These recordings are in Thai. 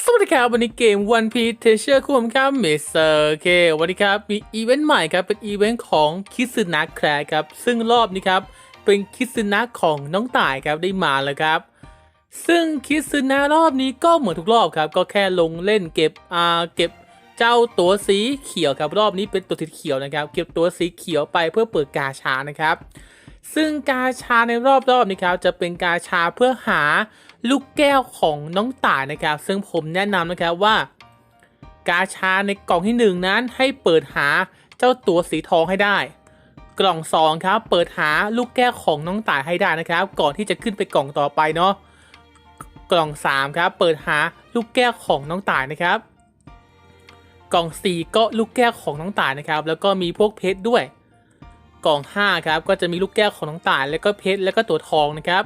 สวัสดีครับ วันนี้เกม One Piece Treasure คู่ผมครับเมเซอร์โอเควันนี้ครับ มีอีเวนต์ใหม่ครับ เป็นอีเวนต์ของคิซึนะแคร์ครับ ซึ่งรอบนี้ครับ เป็นคิซึนะของน้องต่ายครับได้มาแล้วครับ ซึ่งคิซึนะรอบนี้ก็เหมือนทุกรอบครับ ก็แค่ลงเล่นเก็บอ่าเก็บเจ้าตัวสีเขียวครับ รอบนี้เป็นตัวสีเขียวนะครับ เก็บตัวสีเขียวไปเพื่อเปิดกาชานะครับ ซึ่งกาชาในรอบๆนี้ครับจะเป็นกาชาเพื่อหา ลูกแก้วของน้องต่ายนะครับ ซึ่งผมแนะนำนะครับว่า กาชาในกล่องที่หนึ่งนั้นให้เปิดหาเจ้าตัวสีทองให้ได้ กล่องสองครับเปิดหาลูกแก้วของน้องต่ายให้ได้นะครับ ก่อนที่จะขึ้นไปกล่องต่อไปเนาะกล่องสามครับเปิดหาลูกแก้วของน้องต่ายนะครับ กล่องสี่ก็ลูกแก้วของน้องต่ายนะครับ แล้วก็มีพวกเพชรด้วย กล่อง5ครับก็จะมีลูกแก้วของน้องต่าย แล้วก็เพชรแล้วก็ตัวทองนะครับ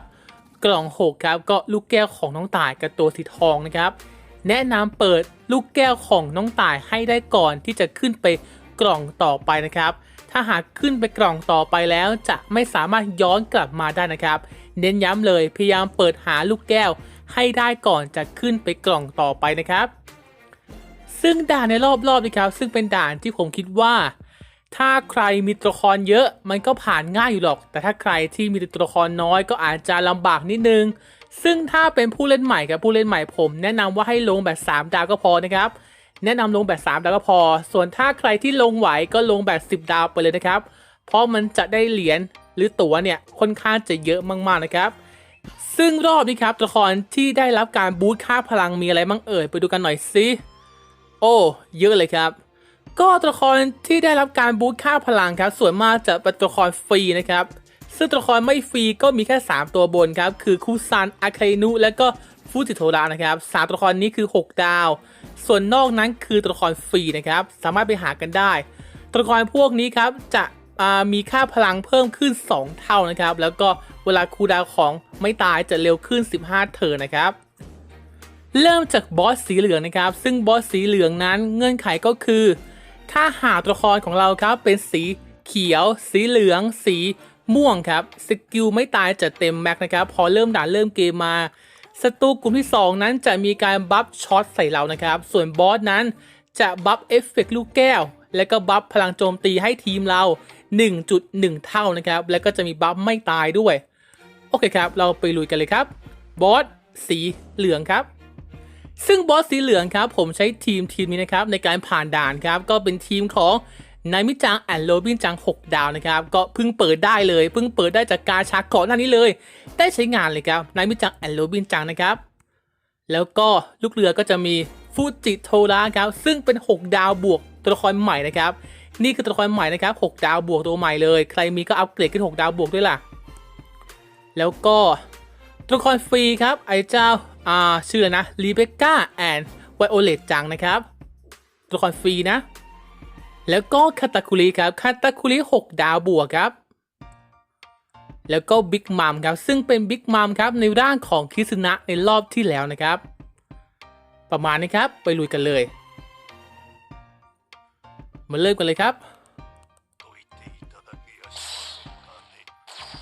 กล่อง 6 ครับ ก็ลูกแก้วของน้องต่ายกับตัวสีทองนะครับ แนะนำเปิดลูกแก้วของน้องต่ายให้ได้ก่อนที่จะขึ้นไปกล่องต่อไปนะครับ ถ้าหากขึ้นไปกล่องต่อไปแล้วจะไม่สามารถย้อนกลับมาได้นะครับ เน้นย้ำเลยพยายามเปิดหาลูกแก้วให้ได้ก่อนจะขึ้นไปกล่องต่อไปนะครับ ซึ่งด่านในรอบๆนะครับ ซึ่งเป็นด่านที่ผมคิดว่า ถ้าใครมีตัวละครเยอะมันก็ผ่านง่ายอยู่หรอก แต่ถ้าใครที่มีตัวละครน้อยก็อาจจะลำบากนิดนึง ซึ่งถ้าเป็นผู้เล่นใหม่กับผู้เล่นใหม่ผม แนะนำว่าให้ลงแบบ 3 ดาวก็พอนะครับ แนะนำลงแบบ 3 ดาวก็พอ ส่วนถ้าใครที่ลงไหวก็ลงแบบ 10 ดาวไปเลยนะครับ เพราะมันจะได้เหรียญหรือตั๋วเนี่ยค่อนข้างจะเยอะมากๆนะครับ ซึ่งรอบนี้ครับตัวละครที่ได้รับการบูสต์ค่าพลังมีอะไรบ้างเอ่ยไปดูกันหน่อยสิโอ้เยอะเลยครับ ก็ตัวละครที่ได้รับการบูสต์ค่าพลังครับ ส่วนมากจะเป็นตัวละครฟรีนะครับ ซึ่งตัวละครไม่ฟรีก็มีแค่ 3 ตัวบนครับ คือคุซันอาคานุและก็ฟูจิโทระนะครับสามตัวละครนี้คือ 6 ดาว ส่วนนอกนั้นคือตัวละครฟรีนะครับ สามารถไปหากันได้ ตัวละครพวกนี้ครับจะมีค่าพลังเพิ่มขึ้น 2 เท่านะครับ แล้วก็เวลาคูดาวของไม่ตายจะเร็วขึ้น 15 เทิร์นนะครับ เริ่มจากบอสสีเหลืองนะครับ ซึ่งบอสสีเหลืองนั้นเงื่อนไขก็คือ ถ้าหาตัวละครของเราครับเป็นสีเขียว สีเหลือง สีม่วงครับ สกิลไม่ตายจะเต็มแม็กนะครับ พอเริ่มด่านเริ่มเกมมาศัตรูกลุ่มที่ 2 นั้นจะมีการบัฟช็อตใส่เรานะครับ ส่วนบอสนั้นจะบัฟเอฟเฟกต์ลูกแก้ว และก็บัฟพลังโจมตีให้ทีมเรา 1.1 เท่านะครับ แล้วก็จะมีบัฟไม่ตายด้วย โอเคครับ เราไปลุยกันเลยครับ บอสสีเหลืองครับ ซึ่งบอสสีเหลืองครับผมใช้ทีมทีมนี้นะครับในการผ่านด่านครับก็เป็นทีมของนายมิจังแอนโรบินจัง 6 ดาวนะครับก็เพิ่งเปิดได้เลยเพิ่งเปิดได้จากการชักก่อนหน้านี้เลย ได้ใช้งานเลยครับนายมิจังแอนโรบินจังนะครับแล้วก็ลูกเรือก็จะมีฟูจิโทระครับซึ่งเป็น 6 ดาวบวกตัวละครใหม่นะครับนี่คือตัวละครใหม่นะครับ 6 ดาวบวกตัวใหม่เลย ใครมีก็อัปเกรดขึ้น 6 ดาวบวกด้วยล่ะ แล้วก็ ตัวละครฟรีครับ ไอ้เจ้าอ่าชื่อนะรีเบคก้าแอนไวโอเลตจังนะครับ ตัวละครฟรีนะ แล้วก็คาตาคุริครับคาตาคุริ6 ดาวบวกครับ แล้วก็บิ๊กมัมครับ ซึ่งเป็นบิ๊กมัมครับในร่างของคิซึนะในรอบที่แล้วนะครับ ประมาณนี้ครับ ไปลุยกันเลย มาเริ่มกันเลยครับ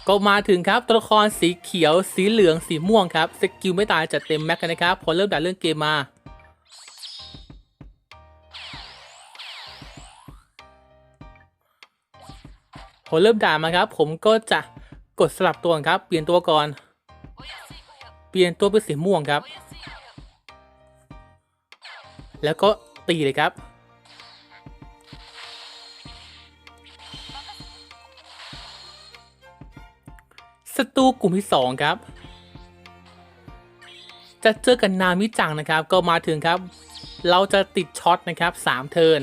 ก็มาถึงครับตัวละครสีเขียวสีเหลืองสีม่วงครับสกิลไม่ตายจัดเต็มแม็กกันนะครับพอเริ่มด่าเรื่องเกมมาพอเริ่มด่ามาครับ ผมก็จะกดสลับตัวครับ เปลี่ยนตัวก่อน เปลี่ยนตัวเป็นสีม่วงครับ แล้วก็ตีเลยครับ ศัตรูกลุ่มที่ 2 ครับ จะเจอกันนามิจังนะครับ ก็มาถึงครับ เราจะติดช็อตนะครับ 3 เทิร์น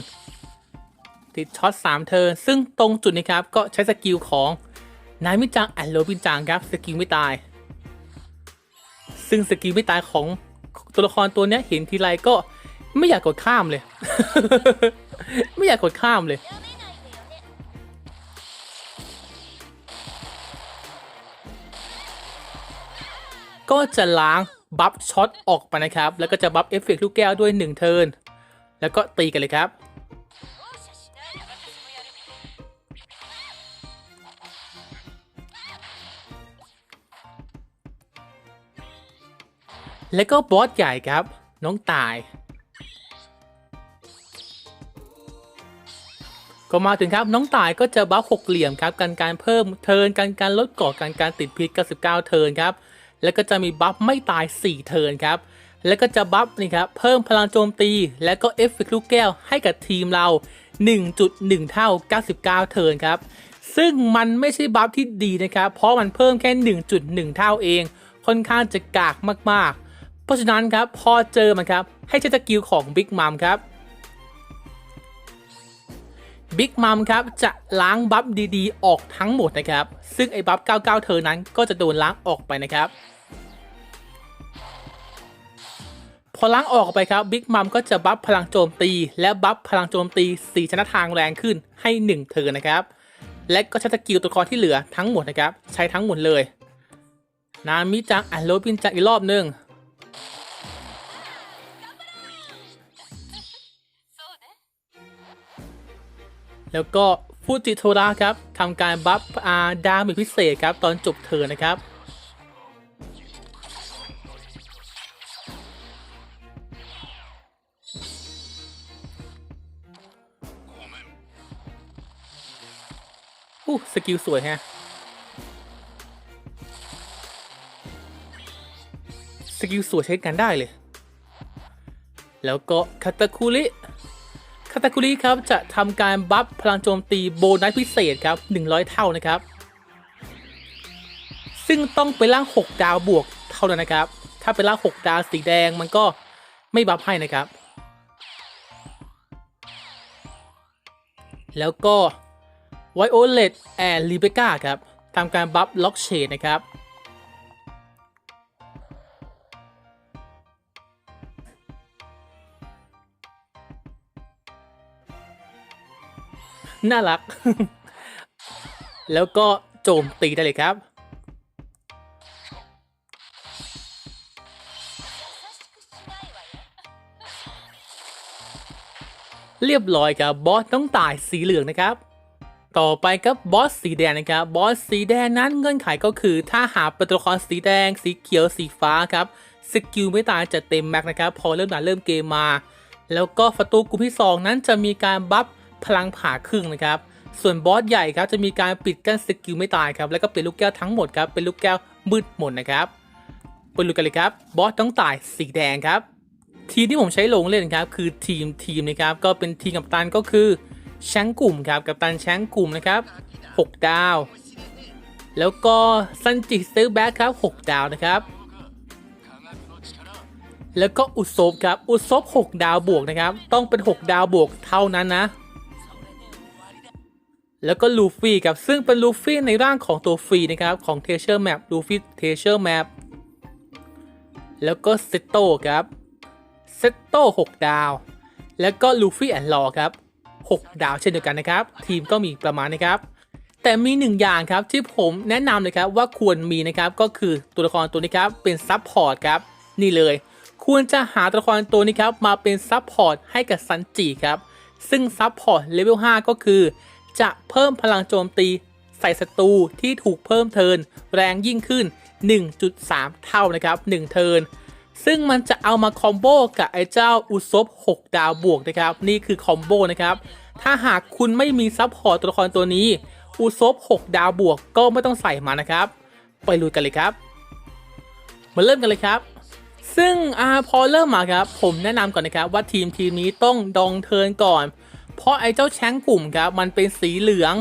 ติดช็อต3เทิร์นซึ่งตรงจุดนี้ครับ ก็ใช้สกิลของนามิจังแอนโรบินจังครับสกิลไม่ตาย ซึ่งสกิลไม่ตายของตัวละครตัวนี้เห็นทีไรก็ไม่อยากกดข้ามเลย ไม่อยากกดข้ามเลย ก็จะล้างบัฟช็อตออกไปนะครับ แล้วก็จะบัฟเอฟเฟกต์ลูกแก้วด้วย1เทิร์นแล้วก็ตีกันเลยครับ แล้วก็บอสใหญ่ครับ น้องตาย ก็มาถึงครับน้องตายก็จะบัฟหกเหลี่ยมครับการการเพิ่มเทิร์นการการลดก่อการการติดพิษ99เทิร์นครับ แล้วก็จะมีบัฟไม่ตาย 4 เทิร์นครับ แล้วก็จะบัฟนี่ครับเพิ่มพลังโจมตี และก็เอฟเฟกต์ลูกแก้วให้กับทีมเรา 1.1 เท่า 99 เทิร์นครับ ซึ่งมันไม่ใช่บัฟที่ดีนะครับ เพราะมันเพิ่มแค่ 1.1 เท่าเอง ค่อนข้างจะกากมากๆ เพราะฉะนั้นครับพอเจอมันครับให้ใช้สกิลของบิ๊กมัมครับบิ๊กมัมครับจะล้างบัฟดีๆ ออกทั้งหมดนะครับ ซึ่งไอ้บัฟ 99 เธอนั้นก็จะโดนล้างออกไปนะครับ พอล้างออกไปครับบิ๊กมัมก็จะบัฟพลังโจมตี และบัฟพลังโจมตีสีชนะทางแรงขึ้นให้ 1 เธอนะครับ และก็ใช้สกิลตัวละครที่เหลือทั้งหมดนะครับ ใช้ทั้งหมดเลย นามิจังอ่านโรบินจังอีกรอบหนึงแล้วก็ฟูจิโทระครับทำการบัฟอาดามจพิเศษครับ ตอนจบเธอนะครับ อู้สกิลสวยฮะสกิลสวยใช้กันได้เลย แล้วก็คาตาคุริคาตาคุริครับจะทำการบัฟพลังโจมตีโบนัสพิเศษครับ 100 เท่านะครับ ซึ่งต้องเป็นร่าง 6 ดาวบวกเท่านั้นนะครับ ถ้าเป็นร่าง 6 ดาวสีแดงมันก็ไม่บัฟให้นะครับ แล้วก็ ไวโอเลตแอนด์ลิเบกาครับทำการบัฟล็อกเชดนะครับ น่ารัก แล้วก็โจมตีได้เลยครับเรียบร้อยครับบอสต้องตายสีเหลืองนะครับ ต่อไปครับบอสสีแดงนะครับบอสสีแดงนั้นเงื่อนไขก็คือ ถ้าหาป็นตัวละครสีแดง สีเขียวสีฟ้าครับสกิลไม่ตายจะเต็มแม็กนะครับพอเริ่มด่านเริ่มเกมมา แล้วก็ศัตูกลุ่มที่ 2 นั้นจะมีการบัฟพลังผ่าครึ่งนะครับส่วนบอสใหญ่ครับจะมีการปิดกั้นสกิลไม่ตายครับแล้วก็เป็นลูกแก้วทั้งหมดครับเป็นลูกแก้วมืดหมดนะครับไปดูกันเลยครับบอสต้องตายสีแดงครับ ทีมที่ผมใช้ลงเล่นครับคือทีมทีมนะครับก็เป็นทีมกัปตันก็คือ แชงกลุ่มครับกัปตันแชงกลุ่มนะครับ 6 ดาว แล้วก็ซันจิซื้อแบ็คครับ 6 ดาวนะครับ แล้วก็อุศบครับ อุศบ6 ดาวบวกนะครับ ต้องเป็น 6 ดาวบวกเท่านั้นนะ แล้วก็ลูฟี่ครับ ซึ่งเป็นลูฟี่ในร่างของตัวฟรีนะครับ ของเทเชอร์แมปลูฟี่เทเชอร์แมปแล้วก็เซตโต้ครับ เซตโต้6ดาว แล้วก็ลูฟี่แอนด์ลอครับ 6 ดาวเช่นเดียวกันนะครับ ทีมก็มีประมาณนะครับ แต่มีหนึ่งอย่างครับที่ผมแนะนำเลยครับว่าควรมีนะครับก็คือตัวละครตัวนี้ครับเป็นซับพอร์ตครับนี่เลย ควรจะหาตัวละครตัวนี้ครับมาเป็นซับพอร์ตให้กับซันจิครับซึ่งซับพอร์ตเลเวล5ก็คือ จะเพิ่มพลังโจมตีใส่ศัตรูที่ถูกเพิ่มเทินแรงยิ่งขึ้น 1.3 เท่านะครับ 1 เทิน ซึ่งมันจะเอามาคอมโบกับไอ้เจ้าอุซบ6 ดาวบวกนะครับ นี่คือคอมโบนะครับ ถ้าหากคุณไม่มีซับพอร์ตตัวละครตัวนี้ อุซบ6 ดาวบวกก็ไม่ต้องใส่มานะครับ ไปลุยกันเลยครับ มาเริ่มกันเลยครับ ซึ่งอาพอเริ่มมาครับ ผมแนะนำก่อนนะครับว่าทีมทีมนี้ต้องดองเทิร์นก่อน เพราะไอ้เจ้าแชงกลุ่มครับมันเป็นสีเหลือง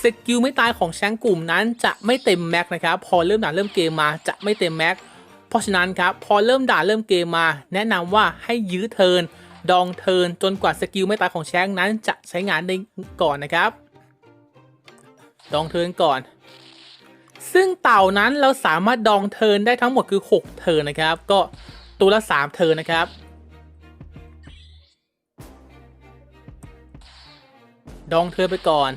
สกิลไม่ตายของแชงกลุ่มนั้นจะไม่เต็มแม็กนะครับ พอเริ่มด่าเริ่มเกมมาจะไม่เต็มแม็ก เพราะฉะนั้นครับพอเริ่มด่าเริ่มเกมมา แนะนำว่าให้ยื้อเทินดองเทินจนกว่าสกิลไม่ตายของแชงนั้นจะใช้งานได้ก่อนนะครับ ดองเทินก่อน ซึ่งเต่านั้นเราสามารถดองเทินได้ทั้งหมดคือ 6 เทินนะครับ ก็ตัวละ 3 เทินนะครับดองเทินไปก่อน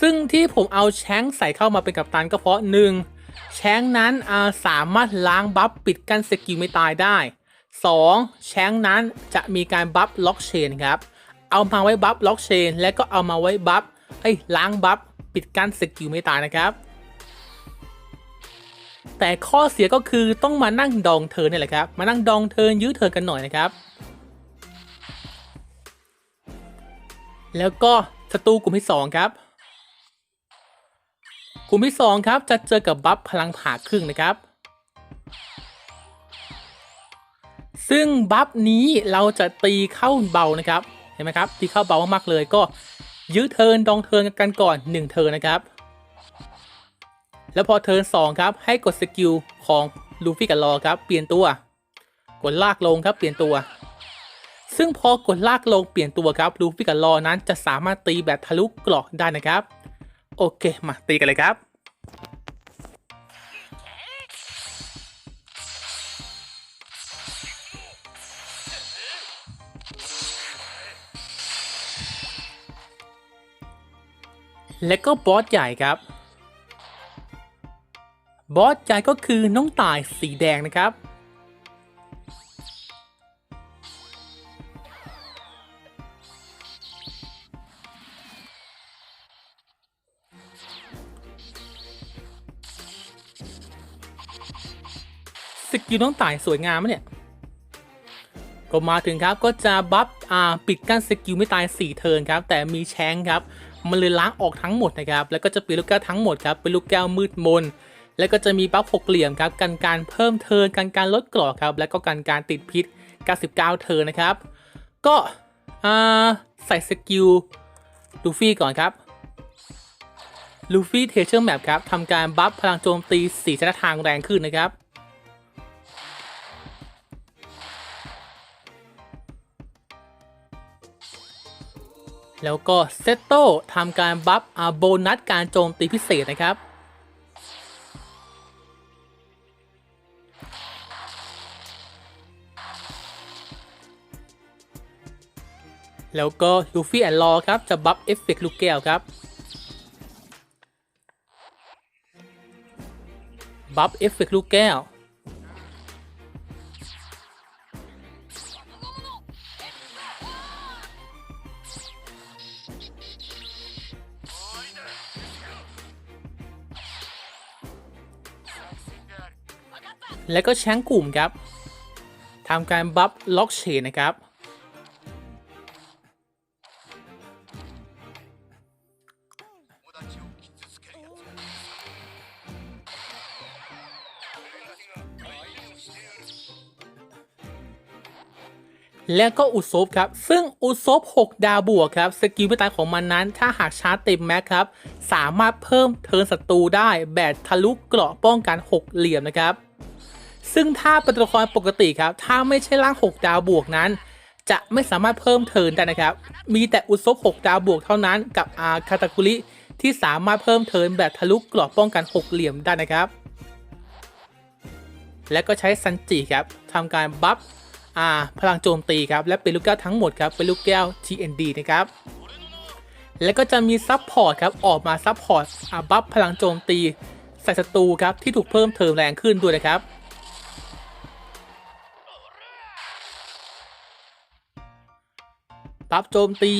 ซึ่งที่ผมเอาแชงใส่เข้ามาเป็นกัปตันก็เพราะ 1. แชงนั้นาสามารถล้างบัฟปิดกั้นสกิลไม่ตายได้ 2. แชงนั้นจะมีการบัฟล็อกเชนครับ เอามาไว้บัฟล็อกเชนและก็เอามาไว้บัฟเอ้ยล้างบัฟปิดกั้นสกิลไม่ตายนะครับ แต่ข้อเสียก็คือต้องมานั่งดองเทินนี่แหละครับ มานั่งดองเทินยื้อเทินกันหน่อยนะครับ แล้วก็ศัตรูกลุ่มที่สองครับ กลุ่มที่สองครับ จะเจอกับบัฟพลังผ่าครึ่งนะครับ ซึ่งบัฟนี้เราจะตีเข้าเบานะครับ เห็นไหมครับ ตีเข้าเบามากๆเลยก็ยื้อเทินดองเทินกันก่อน 1 เทินนะครับ แล้วพอเทิน2ครับ ให้กดสกิลของลูฟี่กับลอครับ เปลี่ยนตัว กดลากลงครับ เปลี่ยนตัว ซึ่งพอกดลากลงเปลี่ยนตัวครับลูฟี่กับลอนั้นจะสามารถตีแบบทะลุเกราะได้นะครับ โอเค มาตีกันเลยครับ และก็บอสใหญ่ครับ บอสใหญ่ก็คือน้องต่ายสีแดงนะครับ สกิลน้องต่ายสวยงามมะเนี่ย ก็มาถึงครับก็จะบัฟอ่าปิดกั้นสกิลไม่ตาย 4 เทิร์นครับ แต่มีแชงครับ มันเลยล้างออกทั้งหมดนะครับ แล้วก็จะเปลี่ยนลูกแก้วทั้งหมดครับ เป็นลูกแก้วมืดมน แล้วก็จะมีบัฟหกเหลี่ยมครับ กันการเพิ่มเทิร์นกันการลดกรอกครับ แล้วก็กันการติดพิษ 99 เทิร์นนะครับ ก็อ่าใส่สกิลลูฟี่ก่อนครับลูฟี่เทเชอร์แมปครับทำการบัฟพลังโจมตีสีชนะทางแรงขึ้นนะครับ แล้วก็เซตโต้ทำการบัฟอาโบนัสการโจมตีพิเศษนะครับ แล้วก็ลูฟี่แอนลอครับ จะบัฟเอฟเฟกต์ลูกแก้วครับ บัฟเอฟเฟกต์ลูกแก้ว แล้วก็แชงกลุ่มครับทำการบัฟล็อกเชนนะครับ แล้วก็อุซบครับ ซึ่งอุซบ6 ดาวบวกครับ สกิลไม่ตายของมันนั้น ถ้าหากชาร์จเต็มแม็กครับ สามารถเพิ่มเทิร์นศัตรูได้แบบทะลุเกราะป้องกัน 6 เหลี่ยมนะครับ ซึ่งถ้าเป็นตัวละครปกติครับ ถ้าไม่ใช่ร่าง 6 ดาวบวกนั้น จะไม่สามารถเพิ่มเทินได้นะครับ มีแต่อุซบ6ดาวบวกเท่านั้นกับอาคาตาคุริที่สามารถเพิ่มเทินแบบทะลุเกราะป้องกัน 6 เหลี่ยมได้นะครับ และก็ใช้ซันจิครับทำการบัฟอาพลังโจมตีครับ และเป็นลูกแก้วทั้งหมดครับเป็นลูกแก้ว TND นะครับแล้วก็จะมีซับพอร์ตครับออกมาซับพอร์ตอาบัฟพลังโจมตีใส่ศัตรูครับที่ถูกเพิ่มเทิร์นแรงขึ้นด้วยนะครับ บัฟโจมตี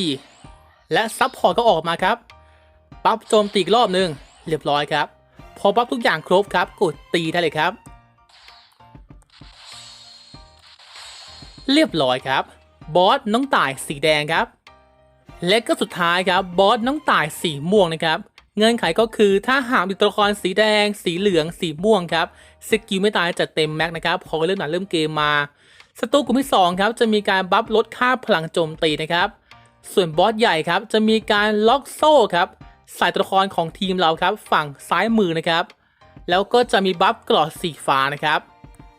และซับพอร์ตก็ออกมาครับบัฟโจมตีอีกรอบหนึ่งเรียบร้อยครับ พอบัฟทุกอย่างครบครับ กดตีได้เลยครับ เรียบร้อยครับ บอสน้องต่ายสีแดงครับ และก็สุดท้ายครับ บอสน้องต่ายสีม่วงนะครับเงื่อนไขก็คือถ้าหากมีตัวละครสีแดง สีเหลือง สีม่วงครับ สกิลไม่ตายจะเต็มแม็กนะครับ พอเริ่มหนักเริ่มเกมมา ศัตรูกลุ่มที่2ครับจะมีการบัฟลดค่าพลังโจมตีนะครับ ส่วนบอสใหญ่ครับจะมีการล็อกโซ่ครับใส่ตัวละครของทีมเราครับ ฝั่งซ้ายมือนะครับ แล้วก็จะมีบัฟกรอดสีฟ้านะครับ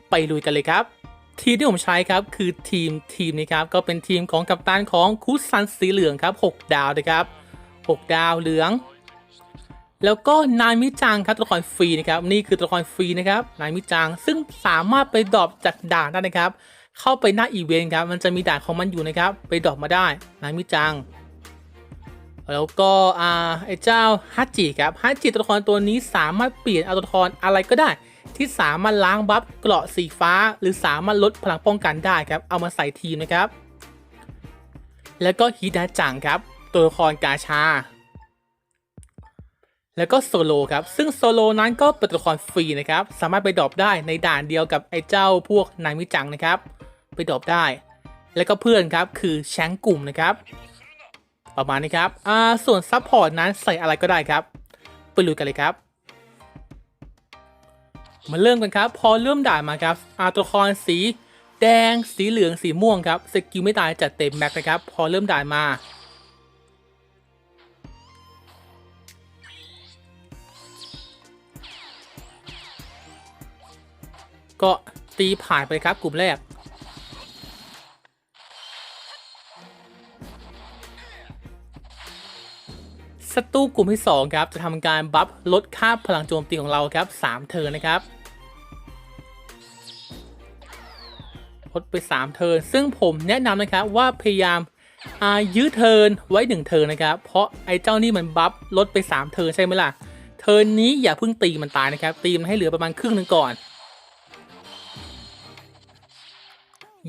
ไปลุยกันเลยครับ ทีมที่ผมใช้ครับคือทีมทีมนี้ครับก็เป็นทีมของกัปตันของคุซันสีเหลืองครับ 6 ดาวนะครับ 6 ดาวเหลือง แล้วก็นายมิจังครับตัวละครฟรีนะครับ นี่คือตัวละครฟรีนะครับนายมิจังซึ่งสามารถไปดรอปจากด่านได้นะครับ เข้าไปหน้าอีเวนต์ครับ มันจะมีด่านของมันอยู่นะครับ ไปดรอปมาได้นายมิจัง แล้วก็อ่าไอ้เจ้าฮัจิครับฮัจิตัวละครตัวนี้สามารถเปลี่ยนเอาตัวละครอะไรก็ได้ ที่สามารถล้างบัฟเกราะสีฟ้า หรือสามารถลดพลังป้องกันได้ครับ เอามาใส่ทีมนะครับ แล้วก็ฮิดาจังครับ ตัวละครกาชา แล้วก็โซโลครับ ซึ่งโซโลนั้นก็เป็นตัวละครฟรีนะครับ สามารถไปดรอปได้ในด่านเดียวกับไอ้เจ้าพวกนายมิจังนะครับ ไปดรอปได้ แล้วก็เพื่อนครับคือแชงกลุ่มนะครับ ประมาณนี้ครับอ่าส่วนซัพพอร์ตนั้นใส่อะไรก็ได้ครับ ไปลุยกันเลยครับ มาเริ่มกันครับ พอเริ่มด่านมาครับอาตัวละครสี แดง สีเหลือง สีม่วงครับ สกิลไม่ตายจัดเต็มแม็กนะครับ พอเริ่มด่านมา ก็ตีผ่านไปครับกลุ่มแรก ศัตรูกลุ่มที่ 2 ครับ จะทำการบัฟลดค่าพลังโจมตีของเราครับ 3 เทิร์นนะครับลดไป 3 เทิร์นซึ่งผมแนะนำนะครับว่าพยายามอายื้อเทิร์นไว้ 1 เทิร์นนะครับ เพราะไอ้เจ้านี่มันบัฟลดไป 3 เทิร์นใช่ไหมล่ะ เทิร์นนี้อย่าเพิ่งตีมันตายนะครับ ตีมันให้เหลือประมาณครึ่งหนึ่งก่อน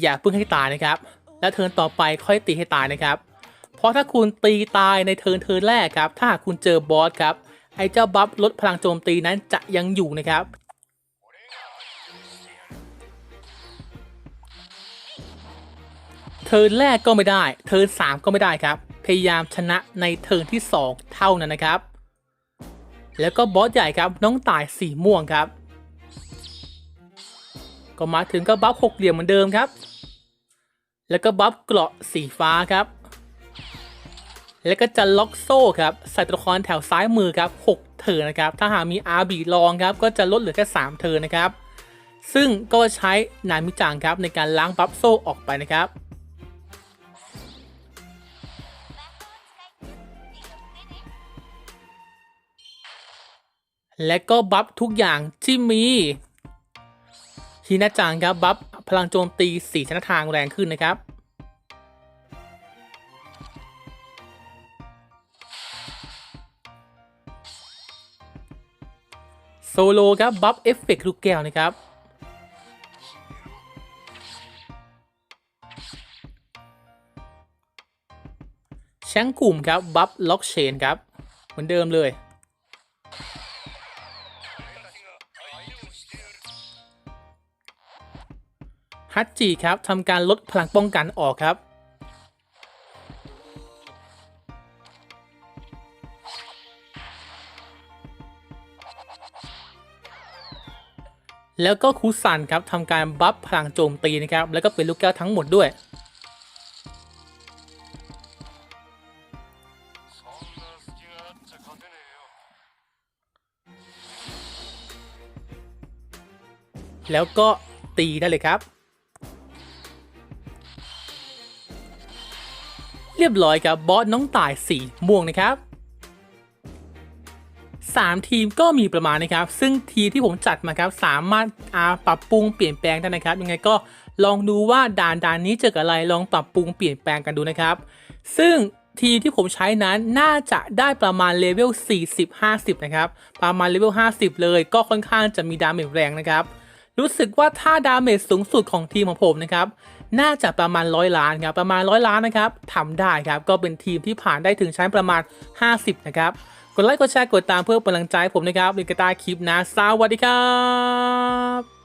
อย่าเพิ่งให้ตายนะครับ แล้วเทิร์นต่อไปค่อยตีให้ตายนะครับ เพราะถ้าคุณตีตายในเทิร์นเทิร์นแรกครับ ถ้าหากคุณเจอบอสครับไอ้เจ้าบัฟลดพลังโจมตีนั้นจะยังอยู่นะครับเทิร์นแรกก็ไม่ได้ เทิร์นสามก็ไม่ได้ครับ พยายามชนะในเทิร์นที่ 2 เท่านั้นนะครับ แล้วก็บอสใหญ่ครับน้องต่ายสีม่วงครับ ก็มาถึงก็บัฟหกเหลี่ยมเหมือนเดิมครับ แล้วก็บัฟเกราะสีฟ้าครับ แล้วก็จะล็อกโซ่ครับใส่ตัวละครแถวซ้ายมือครับ6เทิร์นนะครับ ถ้าหากมีอาร์บีรองครับ ก็จะลดเหลือแค่3เทิร์นนะครับ ซึ่งก็ใช้นามิจังครับในการล้างบัฟโซ่ออกไปนะครับและก็บัฟทุกอย่างที่มี ฮินาจังครับบัฟพลังโจมตีสีชนะทางแรงขึ้นนะครับ โซโลครับบัฟเอฟเฟกต์ลูกแก้วนะครับแชงกลุ่มครับบัฟล็อกเชนครับ เหมือนเดิมเลย ฮัตจิครับทำการลดพลังป้องกันออกครับ แล้วก็คูซันครับทำการบัฟพลังโจมตีนะครับ แล้วก็เป็นลูกแก้วทั้งหมดด้วยแล้วก็ตีได้เลยครับ เรียบร้อยครับบอสน้องต่ายสีม่วงนะครับ 3 ทีมก็มีประมาณนะครับ ซึ่งทีที่ผมจัดมาครับสามารถาปรับปรุงเปลี่ยนแปลงได้นะครับ ยังไงก็ลองดูว่าด่านด่านนี้เจอกับอะไรลองปรับปรุงเปลี่ยนแปลงกันดูนะครับ ซึ่งทีมที่ผมใช้นั้นน่าจะได้ประมาณเลเวล 40-50 นะครับ ประมาณเลเวล 50 เลยก็ค่อนข้างจะมีดาเมจแรงนะครับ รู้สึกว่าถ้าดาเมจสูงสุดของทีมของผมนะครับ น่าจะประมาณร้อยล้านครับประมาณร้อยล้านนะครับทำได้ครับก็เป็นทีมที่ผ่านได้ถึงชั้นประมาณ 50 นะครับกดไลค์กดแชร์กดตามเพื่อเป็นกำลังใจผมนะครับในกระตาคลิปนะสวัสดีครับ